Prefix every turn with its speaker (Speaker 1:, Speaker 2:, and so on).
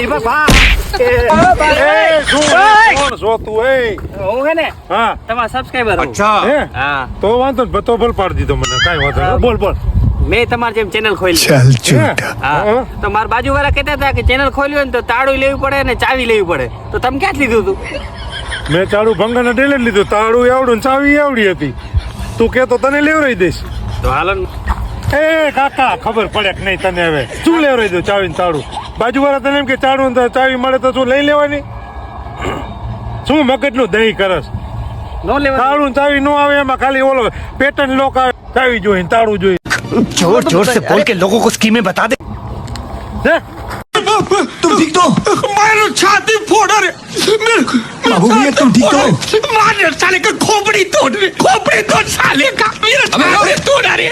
Speaker 1: એ બાબા
Speaker 2: એ, શું? કોણ છો તું એ?
Speaker 1: હું હે ને?
Speaker 2: હા.
Speaker 1: તમારા સબસ્ક્રાઇબર હું.
Speaker 2: હા? તો વાંધો ને તો ભલ પાડી દીધો મને. કાંઈ વાંધો નહીં. બોલ બોલ.
Speaker 1: મેં તમારી જેમ ચેનલ ખોલી
Speaker 2: હે?
Speaker 1: તો મારા બાજુ વાળા કહેતા હતા કે ચેનલ ખોલ્યું હોય ને તો તાળું લેવી પડે ને ચાવી લેવી પડે. તો તમે ક્યાં લીધું હતું
Speaker 2: મેં ચાલુ ભંગાને ડેલે લીધું. તાળું આવડું ને ચાવી આવડી હતી. તું કે તો તને લેવરાઈ દઈશ.
Speaker 1: તો હાલો.
Speaker 2: એ કાકા ખબર પડે કે નહીં તને હવે શું લેવરાઈ દઉં ચાવી ને તાળું બાજુવાળા તને એમ કે ચાળું ને ચાવી મળે તો શું લઈ લેવાની શું મગજનું દહીં કરસ
Speaker 1: નો લેવા
Speaker 2: તાળું ને ચાવી નો આવે એમાં ખાલી ઓલો પેટર્ન લોક આવે ચાવી જોઈએ ને તાળું જોઈએ
Speaker 3: जोर जोर से बोल के लोगों को स्कीमें बता दे
Speaker 2: હે?
Speaker 3: तुम ठीक तो
Speaker 4: मारो छाती फोड़ रे मेरे
Speaker 3: बाबू भैया तुम ठीक तो
Speaker 4: मार साले का खोपड़ी तोड़ रे खोपड़ी तोड़ साले का मेरा छाती तोड़ रे